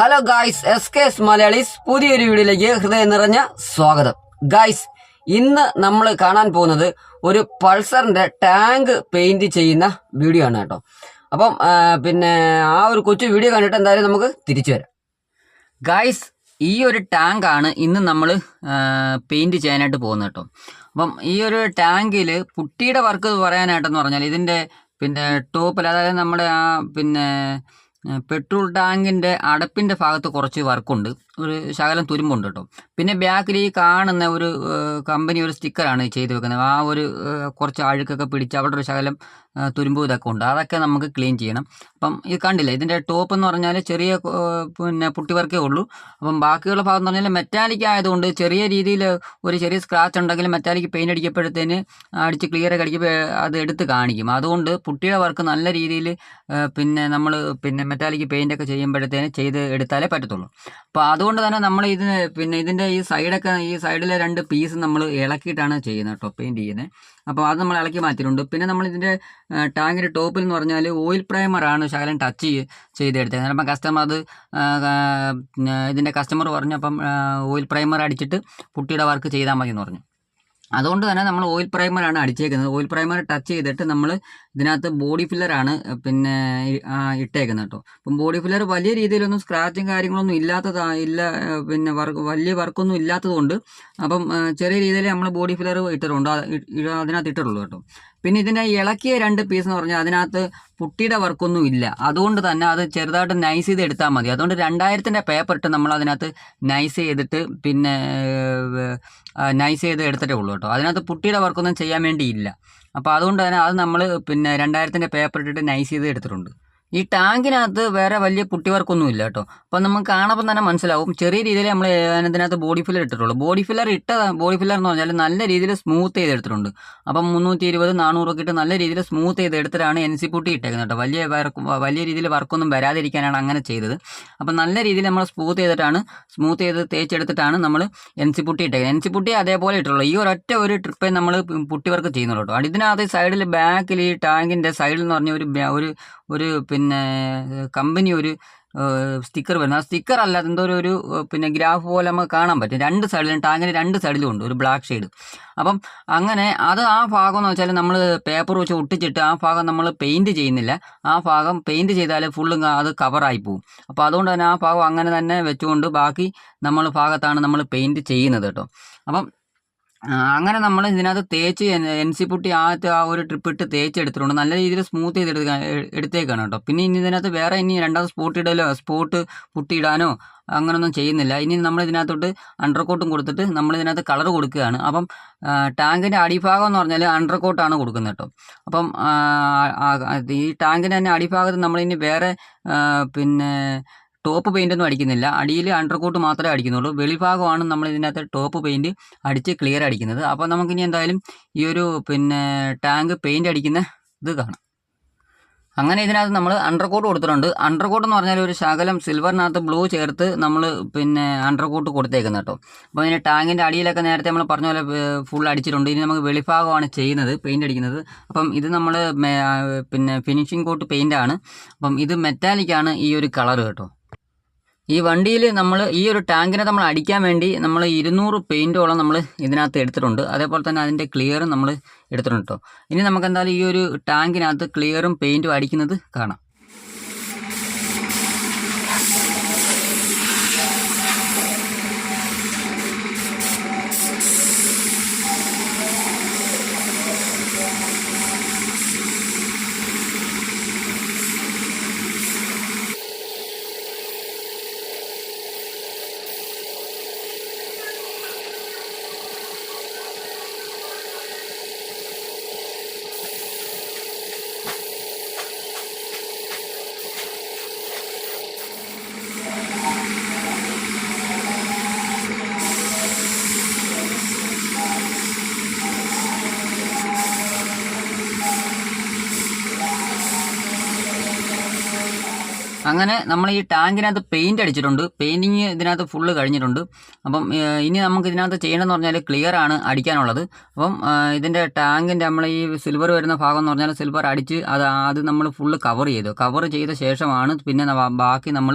Hello guys S K S Malayalees പുതിയൊരു വീഡിയോയിലേക്ക് ഹൃദയം നിറഞ്ഞ സ്വാഗതം. ഗായ്സ് ഇന്ന് നമ്മൾ കാണാൻ പോകുന്നത് ഒരു പൾസറിന്റെ ടാങ്ക് പെയിന്റ് ചെയ്യുന്ന വീഡിയോ ആണ് കേട്ടോ. അപ്പം പിന്നെ ആ ഒരു കൊച്ചു വീഡിയോ കണ്ടിട്ട് എന്തായാലും നമുക്ക് തിരിച്ചു വരാം. ഗായ്സ് ഈ ഒരു ടാങ്ക് ആണ് ഇന്ന് നമ്മൾ പെയിന്റ് ചെയ്യാനായിട്ട് പോകുന്നത് കേട്ടോ. അപ്പം ഈ ഒരു ടാങ്കിൽ പുട്ടിയുടെ വർക്ക് പറയാനായിട്ടെന്ന് പറഞ്ഞാൽ ഇതിന്റെ പിന്നെ ടോപ്പിൽ അതായത് നമ്മുടെ ആ പിന്നെ പെട്രോൾ ടാങ്കിന്റെ അടപ്പിന്റെ ഭാഗത്ത് കുറച്ച് വർക്കുണ്ട് ഒരു ശകലം തുരുമ്പുണ്ട് കേട്ടോ. പിന്നെ ബാക്കിൽ ഈ കാണുന്ന ഒരു കമ്പനി ഒരു സ്റ്റിക്കറാണ് ചെയ്ത് വെക്കുന്നത്. ആ ഒരു കുറച്ച് അഴുക്കൊക്കെ പിടിച്ച് അവിടെ ഒരു ശകലം തുരുമ്പ് ഇതൊക്കെ ഉണ്ട്. അതൊക്കെ നമുക്ക് ക്ലീൻ ചെയ്യണം. അപ്പം ഇത് കണ്ടില്ല? ഇതിന്റെ ടോപ്പ് എന്ന് പറഞ്ഞാൽ ചെറിയ പിന്നെ പുട്ടിവർക്കേ ഉള്ളൂ. അപ്പം ബാക്കിയുള്ള ഭാഗം എന്ന് പറഞ്ഞാൽ മെറ്റാലിക് ആയതുകൊണ്ട് ചെറിയ രീതിയിൽ ഒരു ചെറിയ സ്ക്രാച്ച് ഉണ്ടെങ്കിൽ മെറ്റാലിക് പെയിന്റ് അടിക്കപ്പോഴത്തേന് അടിച്ച് ക്ലിയർ ഒക്കെ അടിക്കുമ്പോൾ അത് എടുത്ത് കാണിക്കും. അതുകൊണ്ട് പുട്ടിയുടെ വർക്ക് നല്ല രീതിയിൽ പിന്നെ നമ്മൾ പിന്നെ മെറ്റാലിക് പെയിന്റ് ഒക്കെ ചെയ്യുമ്പോഴത്തേന് ചെയ്ത് എടുത്താലേ പറ്റത്തുള്ളൂ. അപ്പോൾ അതുകൊണ്ട് തന്നെ നമ്മൾ ഇത് പിന്നെ ഇതിന്റെ ഈ സൈഡൊക്കെ ഈ സൈഡിലെ രണ്ട് പീസ് നമ്മൾ ഇളക്കിയിട്ടാണ് ചെയ്യുന്നത് കേട്ടോ പെയിന്റ് ചെയ്യുന്നത്. അപ്പോൾ അത് നമ്മൾ ഇളക്കി മാറ്റിയിട്ടുണ്ട്. പിന്നെ നമ്മൾ ഇതിന്റെ ടാങ്കിന്റെ ടോപ്പിൽ എന്ന് പറഞ്ഞാൽ ഓയിൽ പ്രൈമറാണ് ശകലം ടച്ച് ചെയ്തെടുത്തത്. അപ്പം കസ്റ്റമർ അത് ഇതിന്റെ കസ്റ്റമർ പറഞ്ഞു അപ്പം ഓയിൽ പ്രൈമർ അടിച്ചിട്ട് പുട്ടിയുടെ വർക്ക് ചെയ്താൽ മതി എന്ന് പറഞ്ഞു. അതുകൊണ്ട് തന്നെ നമ്മൾ ഓയിൽ പ്രൈമറാണ് അടിച്ചേക്കുന്നത്. ഓയിൽ പ്രൈമർ ടച്ച് ചെയ്തിട്ട് നമ്മൾ ഇതിനകത്ത് ബോഡി ഫില്ലറാണ് പിന്നെ ഇട്ടേക്കുന്നത് കേട്ടോ അപ്പം ബോഡി ഫില്ലർ വലിയ രീതിയിലൊന്നും സ്ക്രാച്ചും കാര്യങ്ങളൊന്നും ഇല്ലാത്തതാ ഇല്ല പിന്നെ വർക്ക് വലിയ വർക്കൊന്നും ഇല്ലാത്തതുകൊണ്ട് അപ്പം ചെറിയ രീതിയിൽ നമ്മൾ ബോഡി ഫില്ലർ ഇട്ടിട്ടുണ്ട്. അതിനകത്ത് ഇട്ടിട്ടുള്ളൂ കേട്ടോ. പിന്നെ ഇതിന്റെ ഇളക്കിയ രണ്ട് പീസ് എന്ന് പറഞ്ഞാൽ അതിനകത്ത് പുട്ടിയുടെ വർക്കൊന്നും ഇല്ല. അതുകൊണ്ട് തന്നെ അത് ചെറുതായിട്ട് നൈസ് ചെയ്ത് എടുത്താൽ മതി. അതുകൊണ്ട് രണ്ടായിരത്തിന്റെ പേപ്പർ ഇട്ട് നമ്മൾ അതിനകത്ത് നൈസ് ചെയ്തിട്ട് പിന്നെ നൈസ് ചെയ്ത് എടുത്തിട്ടേ ഉള്ളൂ കേട്ടോ. അതിനകത്ത് പുട്ടിയുടെ വർക്കൊന്നും ചെയ്യാൻ വേണ്ടിയില്ല. അപ്പോൾ അതുകൊണ്ട് തന്നെ അത് നമ്മൾ പിന്നെ രണ്ടായിരത്തിന്റെ പേപ്പർ ഇട്ടിട്ട് നൈസ് ചെയ്ത് എടുത്തിട്ടുണ്ട്. ഈ ടാങ്കിനകത്ത് വേറെ വലിയ കുട്ടിവർക്കൊന്നുമില്ല കേട്ടോ. അപ്പം നമുക്ക് കാണുമ്പോൾ തന്നെ മനസ്സിലാവും. ചെറിയ രീതിയിൽ നമ്മൾ അതിനകത്ത് ബോഡി ഫില്ലർ ഇട്ടിട്ടുള്ളൂ. ബോഡി ഫില്ലർ ഇട്ട ബോഡി ഫില്ലർ എന്ന് പറഞ്ഞാൽ നല്ല രീതിയിൽ സ്മൂത്ത് ചെയ്ത് എടുത്തിട്ടുണ്ട് അപ്പം മുന്നൂറ്റി ഇരുപത് നാനൂറൊക്കെ ഇട്ട് നല്ല രീതിയിൽ സ്മൂത്ത് ചെയ്ത് എടുത്തിട്ടാണ് എൻ സി പുട്ടി ഇട്ടേക്കുന്നത് കേട്ടോ. വലിയ വർക്ക് വലിയ രീതിയിൽ വർക്കൊന്നും വരാതിരിക്കാനാണ് അങ്ങനെ ചെയ്തത്. അപ്പം നല്ല രീതിയിൽ നമ്മൾ സ്മൂത്ത് ചെയ്തിട്ടാണ് സ്മൂത്ത് ചെയ്ത് തേച്ചെടുത്തിട്ടാണ് നമ്മൾ എൻ സി പുട്ടി ഇട്ടേക്കുന്നത്. എൻ സി പുട്ടി അതേപോലെ ഇട്ടുള്ളൂ ഈ ഒരൊറ്റ ഒരു ട്രിപ്പേ നമ്മൾ പുട്ടി വർക്ക് ചെയ്യുന്നുള്ളൂ കേട്ടോ. ഇതിനകത്ത് സൈഡിൽ ബാക്കിൽ ഈ ടാങ്കിന്റെ സൈഡിൽ എന്ന് പറഞ്ഞ ഒരു ഒരു ഒരു പിന്നെ കമ്പനി ഒരു സ്റ്റിക്കർ വരുന്നത് ആ സ്റ്റിക്കർ അല്ലാതെ എന്തോ ഒരു പിന്നെ ഗ്രാഫ് പോലെ നമുക്ക് കാണാൻ പറ്റും. രണ്ട് സൈഡിലും ടാങ്കിന് രണ്ട് സൈഡിലും ഉണ്ട് ഒരു ബ്ലാക്ക് ഷെയ്ഡ്. അപ്പം അങ്ങനെ അത് ആ ഭാഗം എന്ന് വെച്ചാൽ നമ്മൾ പേപ്പർ വെച്ച് ഒട്ടിച്ചിട്ട് ആ ഭാഗം നമ്മൾ പെയിന്റ് ചെയ്യുന്നില്ല. ആ ഭാഗം പെയിന്റ് ചെയ്താൽ ഫുള്ളും അത് കവറായി പോകും അപ്പോൾ അതുകൊണ്ട് തന്നെ ആ ഭാഗം അങ്ങനെ തന്നെ വെച്ചുകൊണ്ട് ബാക്കി നമ്മൾ ഭാഗത്താണ് നമ്മൾ പെയിന്റ് ചെയ്യുന്നത് കേട്ടോ. അപ്പം അങ്ങനെ നമ്മൾ ഇതിനകത്ത് തേച്ച് എൻ സി പുട്ടി ആദ്യത്തെ ആ ഒരു ട്രിപ്പ് ഇട്ട് തേച്ച് എടുത്തിട്ടുണ്ട് നല്ല രീതിയിൽ സ്മൂത്ത് ചെയ്ത് എടുത്തേക്കാണ് കേട്ടോ. പിന്നെ ഇനി ഇതിനകത്ത് വേറെ ഇനി രണ്ടാമത് സ്പോട്ട് ഇടലോ സ്പോട്ട് പുട്ടിയിടാനോ അങ്ങനൊന്നും ചെയ്യുന്നില്ല. ഇനി നമ്മൾ ഇതിനകത്തോട്ട് അണ്ടർ കോട്ടും കൊടുത്തിട്ട് നമ്മൾ ഇതിനകത്ത് കളർ കൊടുക്കുകയാണ്. അപ്പം ടാങ്കിന്റെ അടിഭാഗം എന്ന് പറഞ്ഞാൽ അണ്ടർ കോട്ടാണ് കൊടുക്കുന്നത് കേട്ടോ. അപ്പം ഈ ടാങ്കിന്റെ തന്നെ അടിഭാഗത്ത് നമ്മളിനി വേറെ പിന്നെ ടോപ്പ് പെയിന്റ് ഒന്നും അടിക്കുന്നില്ല. അടിയിൽ അണ്ടർ കോട്ട് മാത്രമേ അടിക്കുന്നുള്ളൂ. വെളിഭാഗമാണ് നമ്മൾ ഇതിനകത്ത് ടോപ്പ് പെയിന്റ് അടിച്ച് ക്ലിയർ അടിക്കുന്നത്. അപ്പോൾ നമുക്കിനി എന്തായാലും ഈ ഒരു പിന്നെ ടാങ്ക് പെയിന്റ് അടിക്കുന്ന ഇത് കാണാം. അങ്ങനെ ഇതിനകത്ത് നമ്മൾ അണ്ടർ കോട്ട് കൊടുത്തിട്ടുണ്ട്. അണ്ടർ കോട്ട് എന്ന് പറഞ്ഞാൽ ഒരു ശകലം സിൽവറിനകത്ത് ബ്ലൂ ചേർത്ത് നമ്മൾ പിന്നെ അണ്ടർ കോട്ട് കൊടുത്തേക്കുന്നത് കേട്ടോ. അപ്പോൾ ഇതിന്റെ ടാങ്കിന്റെ അടിയിലൊക്കെ നേരത്തെ നമ്മൾ പറഞ്ഞ പോലെ ഫുൾ അടിച്ചിട്ടുണ്ട്. ഇനി നമുക്ക് വെളിഭാഗമാണ് ചെയ്യുന്നത് പെയിന്റ് അടിക്കുന്നത്. അപ്പം ഇത് നമ്മൾ പിന്നെ ഫിനിഷിംഗ് കോട്ട് പെയിന്റ് ആണ്. അപ്പം ഇത് മെറ്റാലിക്കാണ് ഈ ഒരു കളർ കേട്ടോ. ഈ വണ്ടിയിൽ നമ്മൾ ഈ ഒരു ടാങ്കിനെ നമ്മൾ അടിക്കാൻ വേണ്ടി നമ്മൾ ഇരുന്നൂറ് പെയിന്റോളം നമ്മൾ ഇതിനകത്ത് എടുത്തിട്ടുണ്ട്. അതേപോലെ തന്നെ അതിന്റെ ക്ലിയറും നമ്മൾ എടുത്തിട്ടുണ്ട് കേട്ടോ ഇനി നമുക്ക് എന്തായാലും ഈ ഒരു ടാങ്കിനകത്ത് ക്ലിയറും പെയിന്റും അടിക്കുന്നത് കാണാം. അങ്ങനെ നമ്മൾ ഈ ടാങ്കിനകത്ത് പെയിന്റ് അടിച്ചിട്ടുണ്ട്. പെയിന്റിങ് ഇതിനകത്ത് ഫുള്ള് കഴിഞ്ഞിട്ടുണ്ട്. അപ്പം ഇനി നമുക്ക് ഇതിനകത്ത് ചെയ്യണമെന്ന് പറഞ്ഞാൽ ക്ലിയർ ആണ് അടിക്കാനുള്ളത്. അപ്പം ഇതിന്റെ ടാങ്കിന്റെ നമ്മൾ ഈ സിൽവർ വരുന്ന ഭാഗം എന്ന് പറഞ്ഞാൽ സിൽവർ അടിച്ച് അത് അത് നമ്മൾ ഫുള്ള് കവർ ചെയ്തു. കവർ ചെയ്ത ശേഷമാണ് പിന്നെ ബാക്കി നമ്മൾ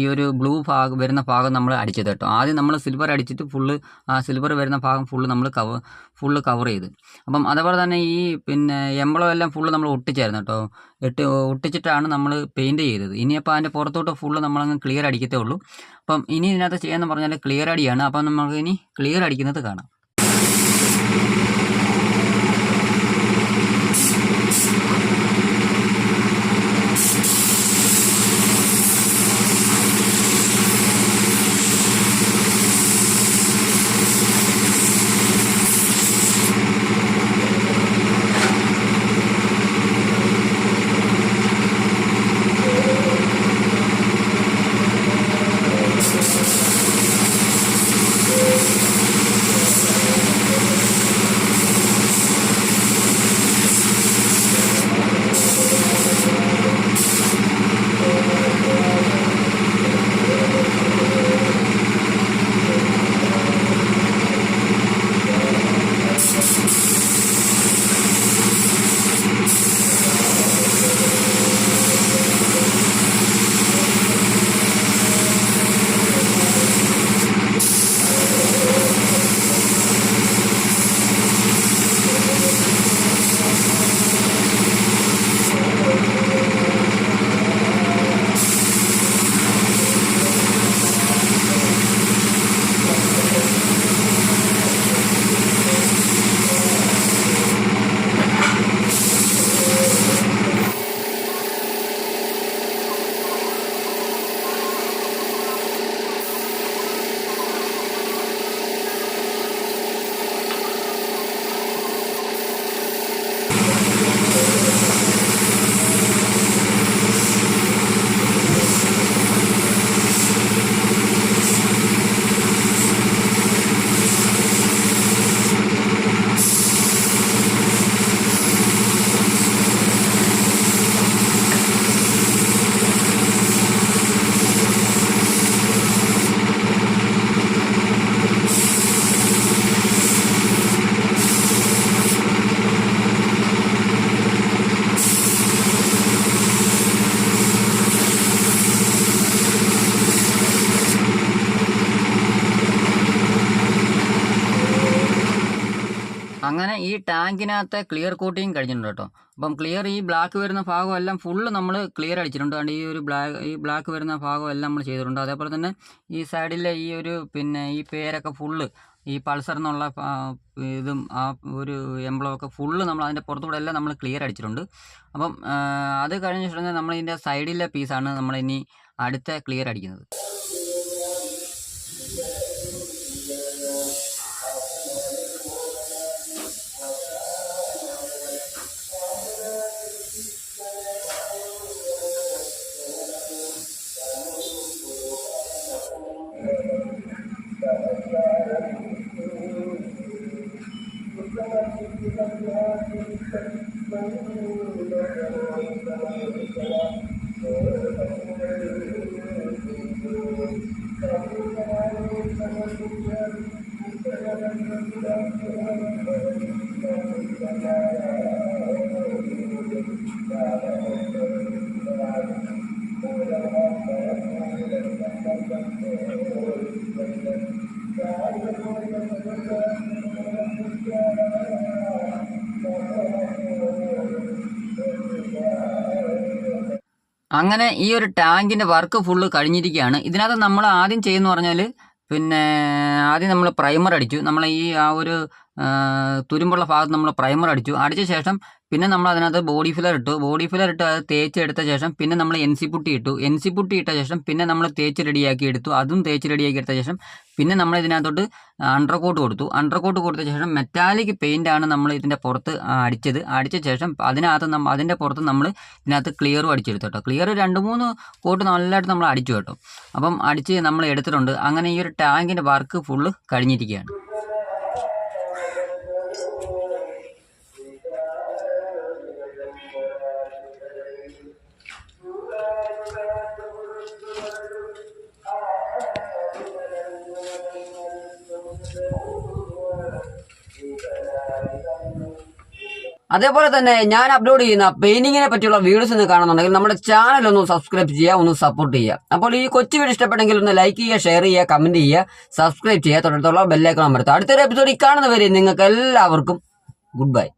ഈ ഒരു ബ്ലൂ ഭാഗം വരുന്ന ഭാഗം നമ്മൾ അടിച്ചത് കേട്ടോ. ആദ്യം നമ്മൾ സിൽവർ അടിച്ചിട്ട് ഫുള്ള് ആ സിൽവർ വരുന്ന ഭാഗം ഫുള്ള് നമ്മൾ കവർ ഫുള്ള് കവർ ചെയ്ത്. അപ്പം അതേപോലെ തന്നെ ഈ പിന്നെ എംബ്ലോ എല്ലാം ഫുള്ള് നമ്മൾ ഒട്ടിച്ചായിരുന്നു കേട്ടോ. ഇട്ട് ഒട്ടിച്ചിട്ടാണ് നമ്മൾ പെയിന്റ് ചെയ്തത്. ഇനിയപ്പോൾ അതിന്റെ പുറത്തോട്ട് ഫുള്ള് നമ്മളങ്ങ് ക്ലിയർ അടിക്കത്തേ ഉള്ളൂ. അപ്പം ഇനി ഇതിനകത്ത് ചെയ്യാന്ന് പറഞ്ഞാൽ ക്ലിയർ അടിയാണ്. അപ്പം നമുക്ക് ഇനി ക്ലിയർ അടിക്കുന്നത് കാണാം. അങ്ങനെ ഈ ടാങ്കിനകത്തെ ക്ലിയർ കോട്ടിങ് കഴിഞ്ഞിട്ടുണ്ട് കേട്ടോ. അപ്പം ക്ലിയർ ഈ ബ്ലാക്ക് വരുന്ന ഭാഗം എല്ലാം ഫുള്ള് നമ്മൾ ക്ലിയർ അടിച്ചിട്ടുണ്ട്. അതുകൊണ്ട് ഈ ഒരു ബ്ലാക്ക് ഈ ബ്ലാക്ക് വരുന്ന ഭാഗം എല്ലാം നമ്മൾ ചെയ്തിട്ടുണ്ട്. അതേപോലെ തന്നെ ഈ സൈഡിലെ ഈ ഒരു പിന്നെ ഈ പേരൊക്കെ ഫുള്ള് ഈ പൾസർ എന്നുള്ള ഇതും ആ ഒരു എംബ്ലമൊക്കെ ഫുള്ള് നമ്മൾ അതിന്റെ പുറത്തുകൂടെ എല്ലാം നമ്മൾ ക്ലിയർ അടിച്ചിട്ടുണ്ട്. അപ്പം അത് കഴിഞ്ഞിട്ടുണ്ടെങ്കിൽ നമ്മളിതിന്റെ സൈഡിലെ പീസാണ് നമ്മളിനി അടുത്ത ക്ലിയർ അടിക്കുന്നത്. അങ്ങനെ ഈ ഒരു ടാങ്കിന്റെ വർക്ക് ഫുള്ള് കഴിഞ്ഞിരിക്കുകയാണ്. ഇതിനകത്ത് നമ്മൾ ആദ്യം ചെയ്യുന്ന പറഞ്ഞാൽ പിന്നെ ആദ്യം നമ്മൾ പ്രൈമർ അടിച്ചു. നമ്മൾ ഈ ആ ഒരു തുരുമ്പുള്ള ഭാഗത്ത് നമ്മൾ പ്രൈമർ അടിച്ചു. അടിച്ച ശേഷം പിന്നെ നമ്മൾ അതിനകത്ത് ബോഡി ഫില്ലർ ഇട്ടു. ബോഡി ഫില്ലർ ഇട്ട് അത് തേച്ച് എടുത്ത ശേഷം പിന്നെ നമ്മൾ എൻ സി പുട്ടി ഇട്ടു. എൻ സി പുട്ടി ഇട്ട ശേഷം പിന്നെ നമ്മൾ തേച്ച് റെഡിയാക്കി എടുത്തു. അതും തേച്ച് റെഡിയാക്കി എടുത്ത ശേഷം പിന്നെ നമ്മൾ ഇതിനകത്തോട്ട് അണ്ടർ കോട്ട് കൊടുത്തു. അണ്ടർ കോട്ട് കൊടുത്ത ശേഷം മെറ്റാലിക് പെയിന്റ് ആണ് നമ്മൾ ഇതിന്റെ പുറത്ത് അടിച്ചത്. അടിച്ച ശേഷം അതിനകത്ത് നമ്മൾ അതിന്റെ പുറത്ത് നമ്മൾ ഇതിനകത്ത് ക്ലിയറും അടിച്ചെടുത്തു കേട്ടോ. ക്ലിയർ രണ്ട് മൂന്ന് കോട്ട് നല്ലതായിട്ട് നമ്മൾ അടിച്ചു കേട്ടോ. അപ്പം അടിച്ച് നമ്മൾ എടുത്തിട്ടുണ്ട്. അങ്ങനെ ഈ ഒരു ടാങ്കിന്റെ വർക്ക് ഫുള്ള് കഴിഞ്ഞിരിക്കുകയാണ്. അതേപോലെ തന്നെ ഞാൻ അപ്ലോഡ് ചെയ്യുന്ന പെയിന്റിങ്ങിനെ പറ്റിയുള്ള വീഡിയോസ് ഒന്ന് കാണുന്നുണ്ടെങ്കിൽ നമ്മുടെ ചാനൽ ഒന്ന് സബ്സ്ക്രൈബ് ചെയ്യുക ഒന്ന് സപ്പോർട്ട് ചെയ്യുക. അപ്പോൾ ഈ കൊച്ചു വീഡിയോ ഇഷ്ടപ്പെട്ടെങ്കിൽ ഒന്ന് ലൈക്ക് ചെയ്യുക ഷെയർ ചെയ്യുക കമന്റ് ചെയ്യുക സബ്സ്ക്രൈബ് ചെയ്യുക തുടർന്നുള്ള ബെല്ലൈക്കണം അമർത്തുക. അടുത്തൊരു എപ്പിസോഡിൽ കാണുന്നവരെ നിങ്ങൾക്ക് എല്ലാവർക്കും ഗുഡ് ബൈ